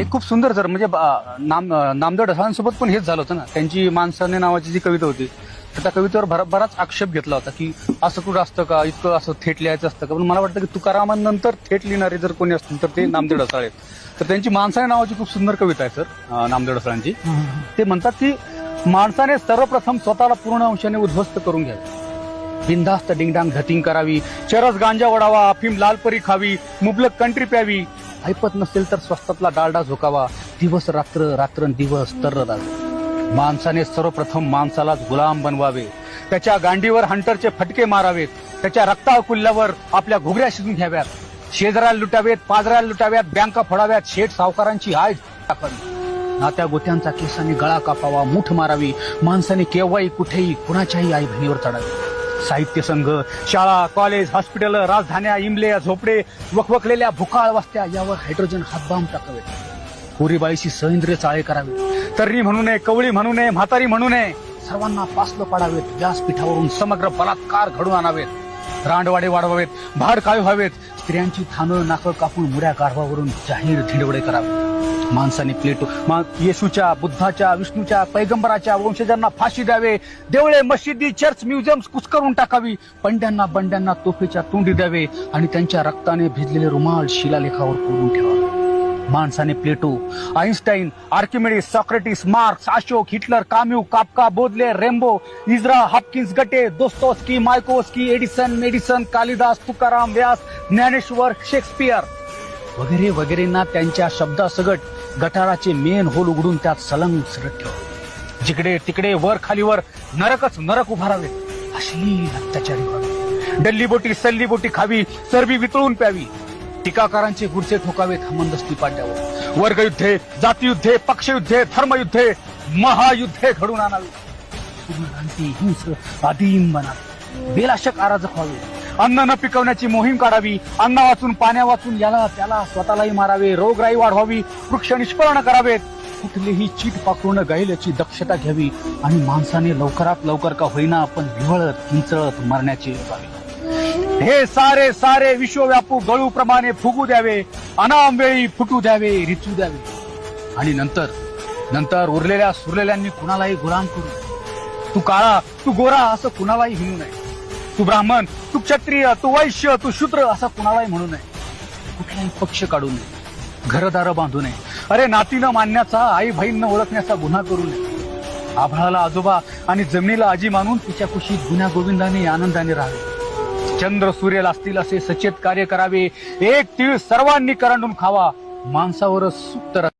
हे खूप सुंदर सर म्हणजे नाम नामदेव ढसाळांसोबत पण हेच झालं होतं ना. त्यांची माणसाने नावाची जी कविता होती तर त्या कवितेवर बराच आक्षेप घेतला होता की असं कुठं असतं का? इतकं असं थेट लिहायचं असतं का? पण मला वाटतं की तुकारामांनंतर थेट लिहिणारे जर कोणी असतील तर ते नामदेव ढसाळे आहेत. तर त्यांची माणसाने नावाची खूप सुंदर कविता आहे सर नामदेव ढसाळांची. ते म्हणतात की माणसाने सर्वप्रथम स्वतःला पूर्ण अंशाने उद्ध्वस्त करून घ्यावे. बिंदास्त डिंगडांग धतिंग करावी. चरस गांजा वडावा अफीम लालपरी खावी मुबलक कंट्री प्यावी. ऐपत नसेल तर स्वस्तातला डालडा झोकावा. दिवस रात्र रात्र दिवस तर माणसाने सर्वप्रथम माणसालाच गुलाम बनवावे. त्याच्या गांडीवर हंटरचे फटके मारावेत. त्याच्या रक्ताकुल्ल्यावर आपल्या घुगऱ्या शिजून घ्याव्यात. शेजाऱ्याला लुटावेत पाजऱ्याला लुटाव्यात बँका फोडाव्यात शेठ सावकारांची आय टाकावी. नात्या गोत्यांचा केसाने गळा कापावा मुठ मारावी. माणसाने केव्हाही कुठेही कुणाच्याही आई बहिणीवर चढावी. साहित्य संघ शाळा कॉलेज हॉस्पिटल राजधान्या इमले झोपडे वखवकलेल्या भुकाळ वस्त्या यावर हायड्रोजन हातबाम टाकावे. पुरीबाईशी सैंद्रिय चाळे करावे. तर्री म्हणू नये कवळी म्हणू नये म्हातारी म्हणू नये सर्वांना पासलं पाडावेत व्यासपीठावरून समग्र बलात्कार घडून आणावेत. रांडवाडे वाढवावेत भाड काय व्हावेत. स्त्रियांची थानं नाकं कापून मुऱ्या गाढवावरून जाहीर धिंडवडे करावे. माणसाने प्लेटो मा- येशूच्या बुद्धाच्या विष्णूच्या पैगंबराच्या वंशजांना फाशी द्यावे. देवळे मशिदी चर्च म्युझियम कुसकरून टाकावी. पंड्यांना बंड्यांना तोफेच्या तोंडी द्यावे आणि त्यांच्या रक्ताने भिजलेले रुमाल शिलालेखावर कोरून ठेवावे. माणसाने Plato Einstein Archimedes Socrates Marx Ashok Hitler Camus Kafka Bodhale Rimbaud Ezra Hopkins Goethe Dostoevsky Mayakovsky Edison Madison Kalidas Tukaram Vyas Dnyaneshwar Shakespeare. वगैरे वगैरेंना त्यांच्या शब्दासगट गटाराचे मेन होल उघडून त्यात सलंग सरत ठेवा जिकडे तिकडे वर खालीवर नरकच नरक उभारावे अश्लील अत्याचारी व्हावे डल्ली बोटी सल्ली बोटी खावी चरबी वितळून प्यावी. टीकाकारांचे गुडसे ठोकावेत हमंदस्ती पाड्यावर वर्गयुद्धे जातीयुद्धे पक्षयुद्धे धर्मयुद्धे महायुद्धे घडून आणावी. हिंस आदिम बनावे. बेलाशक आराजक व्हावे. अन्न न पिकवण्याची मोहीम काढावी अन्न वाचून पाण्या वाचून याला त्याला स्वतःलाही मारावे रोगराई वाढवावी वृक्ष निष्पर्ण करावेत. कुठलीही चीट पाखरून गाईल याची दक्षता घ्यावी आणि माणसाने लवकरात लवकर का होईना पण विवळत किंचळत मरण्याची हे सारे सारे विश्वव्यापू गळू प्रमाणे फुगू द्यावे अनामवेळी फुटू द्यावे रिचू द्यावे. आणि नंतर नंतर उरलेल्या सुरलेल्यांनी कुणालाही गुलाम करू. तू काळा तू गोरा असं कुणालाही हिणू नये. तू ब्राह्मण तू क्षत्रिय तू वैश्य तू शूद्र असा कुणालाही म्हणू नये. कुठलाही पक्ष काढू नये. घरदार बांधू नये. अरे नातीनं मानण्याचा आई बहीण ओळखण्याचा गुन्हा करू नये. आभाळाला आजोबा आणि जमिनीला आजी मानून तिच्या कुशीत गुन्हा गोविंदाने आनंदाने राहावे. चंद्र सूर्य असतील असे सचेत कार्य करावे. एक तीळ सर्वांनी करंडून खावा. माणसावरच सुप्त